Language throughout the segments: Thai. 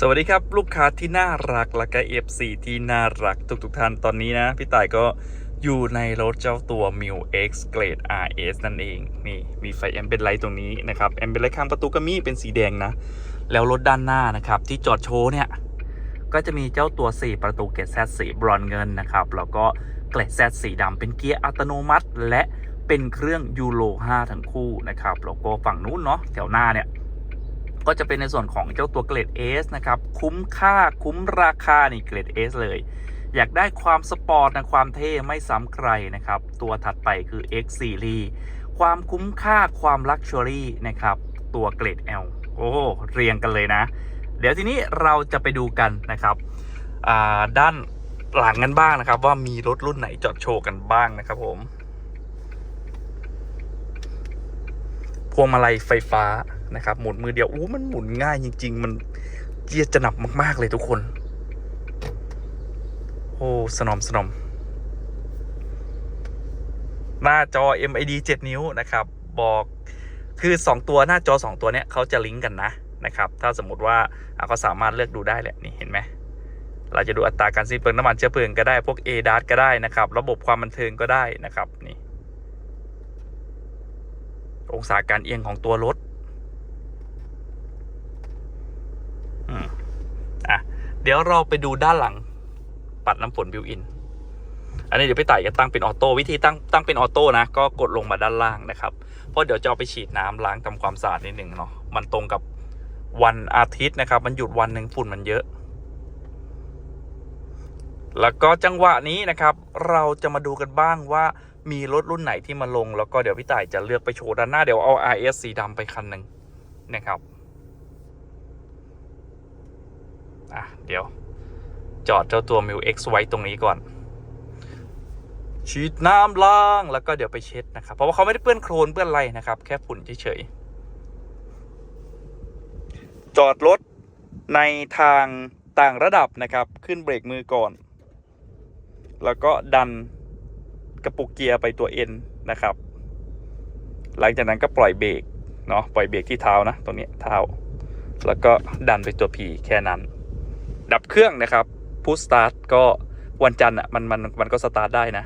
สวัสดีครับ ลูกค้าที่น่ารักและก็ FC ที่น่ารักทุกๆท่านตอนนี้นะ พี่ต่ายก็อยู่ในรถเจ้าตัว m i u X Grade RS นั่นเอง นี่มีไฟแอมเบนไลท์ตรงนี้นะครับ แอมเบนไลท์ข้างประตูก็มีเป็นสีแดงนะ แล้วรถด้านหน้านะครับ ที่จอดโชว์เนี่ย ก็จะมีเจ้าตัว 4 ประตูเกตแซดสีบรอนเงินนะครับ แล้วก็เกรดแซดสีดำเป็นเกียร์อัตโนมัติ และเป็นเครื่องยูโร5ทั้งคู่นะครับแล้วก็ฝั่งนู้นเนาะแถวหน้าเนี่ย ก็จะเป็นในส่วนของเจ้าตัวเกรด S นะครับ คุ้มค่าคุ้มราคานี่เกรด S เลย อยากได้ความสปอร์ตนะความเท่ไม่ซ้ำใครนะครับ ตัวถัดไปคือ X Series ความคุ้มค่าความลักชัวรี่นะครับ ตัวเกรด L โอ้เรียงกันเลยนะ เดี๋ยวทีนี้เราจะไปดูกันนะครับด้านหลังกันบ้างนะครับ ว่ามีรถรุ่นไหนจอดโชว์กันบ้างนะครับผมพวงมาลัยไฟฟ้า นะครับ หมุนมือเดียวอู้มันหมุนง่ายจริง ๆ มันเจียจะหนับมาก ๆ เลยทุกคน โอ้สนอมสนอม หน้าจอ MID 7 นิ้วนะครับ บอกคือ 2 ตัวหน้าจอ 2 ตัวเนี้ยเขาจะลิงก์กันนะนะครับ ถ้าสมมติว่าอะก็สามารถเลือกดูได้แหละนี่เห็นไหมเราจะดูอัตราการสิ้นเปลืองน้ำมันเชื้อเพลิงก็ได้พวก a d a s ก็ได้นะครับ ระบบความบันเทิงก็ได้นะครับนี่องศาการเอียงของตัวรถ อืมอะ เดี๋ยวเราไปดูด้านหลัง ปัดน้ำฝนบิวอิน อันนี้เดี๋ยวพี่ต่จะตั้งเป็นออโต้วิธีตั้งตั้งเป็นออโต้นะ ก็กดลงมาด้านล่างนะครับ เพราะเดี๋ยวจะเอาไปฉีดน้ำล้างทำความสะอาดนิดหนึ่งเนาะ มันตรงกับวันอาทิตย์นะครับ มันหยุดวันหนึ่งฝุ่นมันเยอะ แล้วก็จังหวะนี้นะครับ เราจะมาดูกันบ้างว่ามีรถรุ่นไหนที่มาลง แล้วก็เดี๋ยวพี่ต่ายจะเลือกไปโชว์ด้านหน้าเดี๋ยวเอา RS สีดำไปคันหนึ่งนะครับ อะ เดี๋ยว จอดเจ้าตัว m ิ u X ไว้ตรงนี้ก่อน ฉีดน้ำล้างแล้วก็เดี๋ยวไปเช็ดนะครับ เพราะว่าเขาไม่ได้เปื้อนโครนเปื้อนอะไรนะครับ แค่ฝุ่นเฉยๆจอดรถในทางต่างระดับนะครับ ขึ้นเบรกมือก่อน แล้วก็ดันกระปุกเกียร์ไปตัว N นะครับ หลังจากนั้นก็ปล่อยเบรกเนาะปล่อยเบรกที่เท้านะตรงนี้เท้า แล้วก็ดันไปตัว P แค่นั้น ดับเครื่องนะครับพุชสตาร์ทก็วันจันทร์อะมันมันมันก็สตาร์ทได้นะ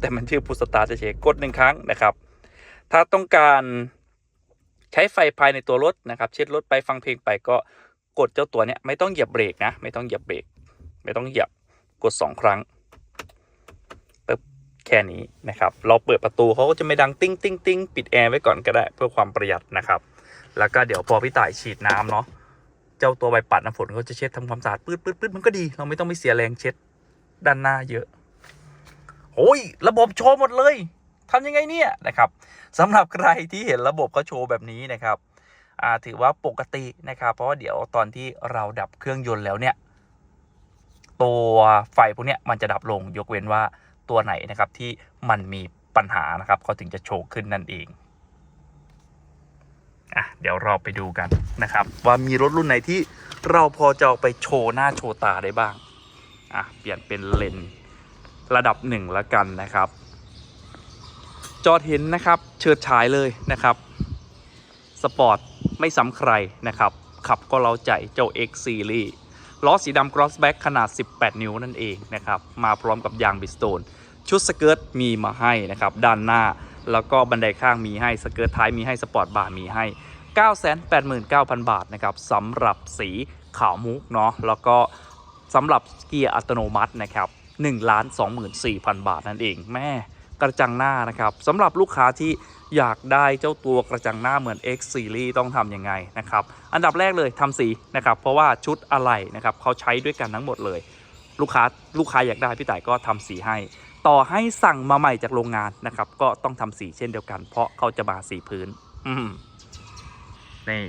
แต่มันชื่อพุชสตาร์ทเฉยๆกดหนึ่งครั้งนะครับ ถ้าต้องการใช้ไฟภายในตัวรถนะครับ เช็ดรถไปฟังเพลงไปก็กดเจ้าตัวเนี้ยไม่ต้องเหยียบเบรกนะ ไม่ต้องเหยียบเบรกไม่ต้องเหยียบกดสองครั้งปึ๊บแค่นี้นะครับ เราเปิดประตูเขาก็จะไม่ดังติ้งติ้งติ้งปิดแอร์ไว้ก่อนก็ได้เพื่อความประหยัดนะครับ แล้วก็เดี๋ยวพอพี่ต่ายฉีดน้ำเนาะ จ้าตัวใบปัดน้ำฝนเขาจะเช็ดทำความสะอาดปื๊ดปื๊ดปื๊ดมันก็ดี เราไม่ต้องไปเสียแรงเช็ดด้านหน้าเยอะโอ้ยระบบโชว์หมดเลยทำยังไงเนี่ยนะครับสำหรับใครที่เห็นระบบเขาโชว์แบบนี้นะครับถือว่าปกตินะครับ เพราะว่าเดี๋ยวตอนที่เราดับเครื่องยนต์แล้วเนี่ยตัวไฟพวกเนี้ยมันจะดับลงยกเว้นว่าตัวไหนนะครับที่มันมีปัญหานะครับเขาถึงจะโชว์ขึ้นนั่นเอง เดี๋ยวเราไปดูกันนะครับ ว่ามีรถรุ่นไหนที่เราพอจะเอาไปโชว์หน้าโชว์ตาได้บ้าง อะ เปลี่ยนเป็นเลนระดับหนึ่งละกันนะครับ จอดเห็นนะครับ เฉิดฉายเลยนะครับ สปอร์ตไม่ซ้ำใครนะครับ ขับก็เล้าใจเจ้า X Series ล้อสีดำ Crossback ขนาด 18 นิ้วนั่นเองนะครับ มาพร้อมกับยางบิสโตน ชุดสเกิร์ตมีมาให้นะครับ ด้านหน้าแล้วก็บันไดข้างมีให้สเกิร์ตท้ายมีให้สปอร์ตบาร์มีให้ 989,000 บาทนะครับสำหรับสีขาวมุกเนาะแล้วก็สำหรับเกียร์อัตโนมัตินะครับ1 24,000 บาทนั่นเองแม่กระจังหน้านะครับสำหรับลูกค้าที่อยากได้เจ้าตัวกระจังหน้าเหมือน X Series ต้องทำยังไงนะครับอันดับแรกเลยทำสีนะครับเพราะว่าชุดอะไหล่นะครับเขาใช้ด้วยกันทั้งหมดเลย ลูกค้าลูกค้าอยากได้พี่ต่ายก็ทำสีให้ ต่อให้สั่งมาใหม่จากโรงงานนะครับก็ต้องทำสีเช่นเดียวกัน เพราะเขาจะมาสีพื้น อืม นี่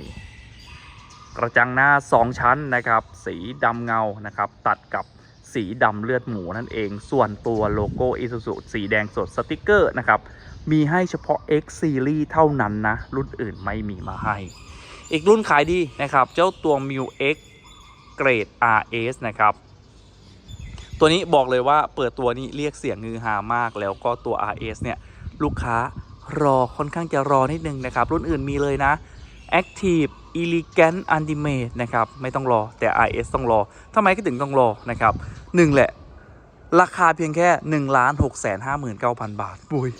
กระจังหน้า 2 ชั้นนะครับ สีดำเงานะครับ ตัดกับสีดำเลือดหมูนั่นเอง ส่วนตัวโลโก้ Isuzu สีแดงสดสติกเกอร์นะครับ มีให้เฉพาะ X Series เท่านั้นนะ รุ่นอื่นไม่มีมาให้ อีกรุ่นขายดีนะครับ เจ้าตัว m i u X เกรด RS นะครับ ตัวนี้บอกเลยว่าเปิดตัวนี้เรียกเสียงงือฮามากแล้วก็ตัว RS เนี่ย ลูกค้ารอค่อนข้างจะรอนิดนึงนะครับ รุ่นอื่นมีเลยนะ Active Elegant Ultimate นะครับ ไม่ต้องรอแต่ RS ต้องรอทำไมก็ถึงต้องรอนะครับหนึ่งแหละราคาเพียงแค่1นึ่งล้านหกแสนห้าหมื่นเก้าพันบาทบุย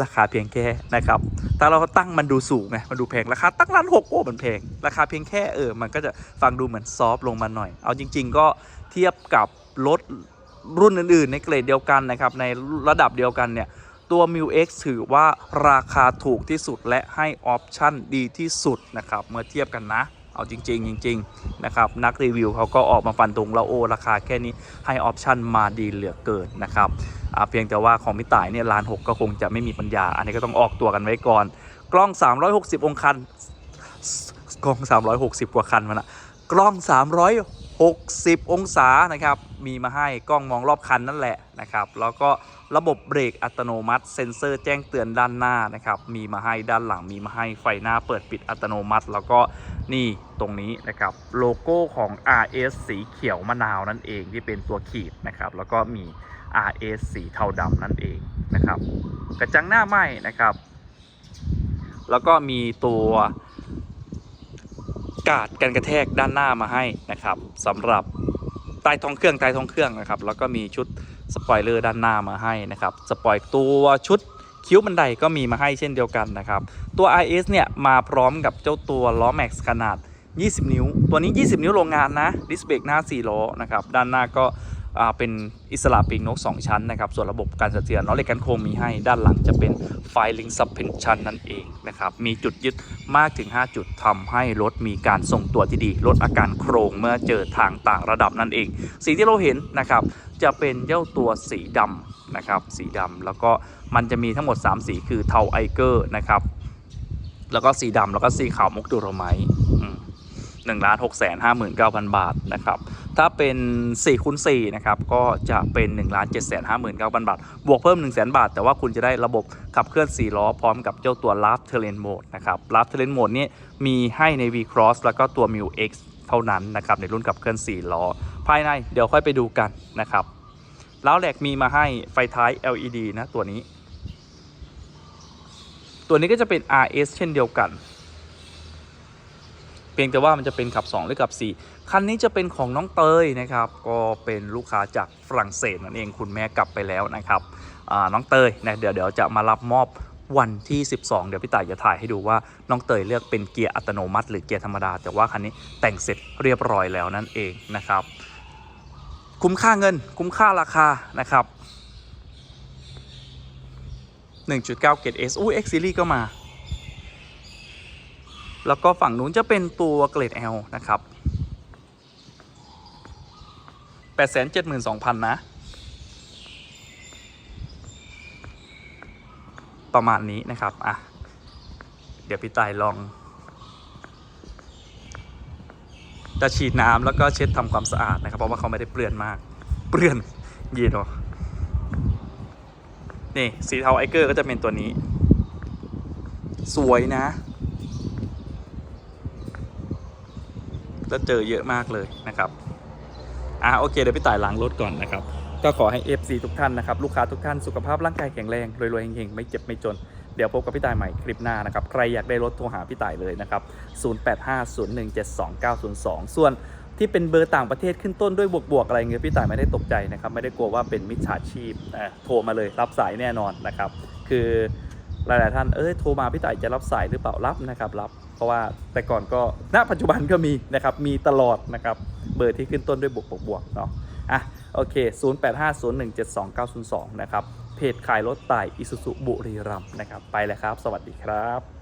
ราคาเพียงแค่นะครับแต่เราตั้งมันดูสูงไงมันดูแพงราคาตั้งล้านหกโอ้มันแพง ราคาเพียงแค่เออมันก็จะฟังดูเหมือนซอฟต์ลงมาหน่อย เอาจริง ๆ ก็เทียบกับรถรุ่นอื่นๆ ในเกรดเดียวกันนะครับในระดับเดียวกันเนี่ย ตัว m ิ X ถือว่าราคาถูกที่สุดและให้ออปชั่นดีที่สุดนะครับ เมื่อเทียบกันนะ เอาจริง ๆ จริง ๆ นะครับ นักรีวิวเขาก็ออกมาฟันตรงแล้วโอราคาแค่นี้ให้ออปชั่นมาดีเหลือเกินนะครับเพียงแต่ว่าของมิต่ายเนี่ยล้านหกก็คงจะไม่มีปัญญา อันนี้ก็ต้องออกตัวกันไว้ก่อน กล้อง 360 องคันกล้อง 360 กว่าคันมันอะกล้อง 360 องศานะครับ มีมาให้กล้องมองรอบคันนั่นแหละนะครับ แล้วก็ ระบบเบรกอัตโนมัติ เซ็นเซอร์แจ้งเตือนด้านหน้านะครับมีมาให้ด้านหลังมีมาให้ไฟหน้าเปิดปิดอัตโนมัติ แล้วก็นี่ตรงนี้นะครับโลโก้ของ RS สีเขียวมะนาวนั่นเองที่เป็นตัวขีดนะครับแล้วก็มี RS สีเทาดำนั่นเองนะครับกระจังหน้าไหม้นะครับ แล้วก็มีตัวกาดกันกระแทกด้านหน้ามาให้นะครับสำหรับ ต้ท้องเครื่องใต้ท้องเครื่องนะครับแล้วก็มีชุดสปอยเลอร์ด้านหน้ามาให้นะครับสปอยตัวชุดคิ้วบันไดก็มีมาให้เช่นเดียวกันนะครับ ตัว IS เนี่ยมาพร้อมกับเจ้าตัวล้อแม็กซ์ขนาด 20 นิ้ว ตัวนี้ 20 นิ้วโรงงานนะดิสเบรกหน้า 4 ล้อนะครับ ด้านหน้าก็ เป็นอิสระปีกนก 2 ชั้นนะครับส่วนระบบการสะเทือนล้อเหล็กกันโค้งมีให้ด้านหลังจะเป็นไฟลิงซับเพนชันนั่นเองนะครับมีจุดยึดมากถึง 5 จุดทำให้รถมีการทรงตัวที่ดีลดอาการโครงเมื่อเจอทางต่างระดับนั่นเอง สีที่เราเห็นนะครับจะเป็นเจ้าตัวสีดำนะครับสีดำแล้วก็มันจะมีทั้งหมด 3 สีคือเทาไอเกอร์นะครับแล้วก็สีดำแล้วก็สีขาวมุกดูโรไม หนึ่งล้านหกแสนห้าหมื่นเก้าพันบาทนะครับ ถ้าเป็น4คูณ4นะครับก็จะเป็น1ล้าน7 5 9 0 0 0 บาท บวกเพิ่ม 1 0 0 0 0 0 บาท แต่ว่าคุณจะได้ระบบขับเคลื่อน 4 ล้อพร้อมกับเจ้าตัว Last Terrain Mode นะครับ Last Terrain Mode นี่มีให้ใน V Cross แล้วก็ตัว m u X เท่านั้นนะครับในรุ่นขับเคลื่อน 4 ล้อ ภายในเดี๋ยวค่อยไปดูกันนะครับแล้วแหลกมีมาให้ไฟท้าย LED นะตัวนี้ ตัวนี้ก็จะเป็น RS เช่นเดียวกัน พียงแต่ว่ามันจะเป็นขับ 2 หรือขับ 4 คันนี้จะเป็นของน้องเตยนะครับ ก็เป็นลูกค้าจากฝรั่งเศสนั่นเองคุณแม่กลับไปแล้วนะครับน้องเตยนะเดี๋ยวเดี๋ยวจะมารับมอบวันที่ 12 เดี๋ยวพี่ต่ายจะถ่ายให้ดูว่าน้องเตยเลือกเป็นเกียร์อัตโนมัติ หรือเกียร์ธรรมดา แต่ว่าคันนี้แต่งเสร็จเรียบร้อยแล้วนั่นเองนะครับ คุ้มค่าเงิน คุ้มค่าราคานะครับ 1.9 เกรด S อู้ X Series ก็มา แล้วก็ฝั่งนู้นจะเป็นตัวเกรด L นะครับ872,000 นะ ประมาณนี้นะครับ อะ เดี๋ยวพี่ตายลอง จะฉีดน้ำแล้วก็เช็ดทำความสะอาดนะครับ เพราะว่าเขาไม่ได้เปลือนมาก เปลือนเย็นหรอ นี่ สีเทาไอเกอร์ก็จะเป็นตัวนี้ สวยนะ แล้วเจอเยอะมากเลยนะครับอะโอเคเดี๋ยวพี่ต่ายล้างรถก่อนนะครับก็ขอให้ FC ทุกท่านนะครับลูกค้าทุกท่านสุขภาพร่างกายแข็งแรงรวยๆเฮงๆไม่เจ็บไม่จนเดี๋ยวพบกับพี่ต่ายใหม่คลิปหน้านะครับใครอยากได้รถโทรหาพี่ต่ายเลยนะครับ 0850172902 ส่วนที่เป็นเบอร์ต่างประเทศขึ้นต้นด้วยบวกๆอะไรเงี้ยพี่ต่ายไม่ได้ตกใจนะครับไม่ได้กลัวว่าเป็นมิจฉาชีพนะโทรมาเลยรับสายแน่นอนนะครับคือหลายๆท่านเอ้ยโทรมาพี่ต่ายจะรับสายหรือเปล่ารับนะครับรับ เพราะว่าแต่ก่อนก็ณปัจจุบันก็มีนะครับมีตลอดนะครับเบอร์ที่ขึ้นต้นด้วยบวกบวกบวกเนาะอะโอเค 0850172902 นะครับเพจขายรถไต่อิสุสุบุรีรัมนะครับไปแล้วครับ สวัสดีครับ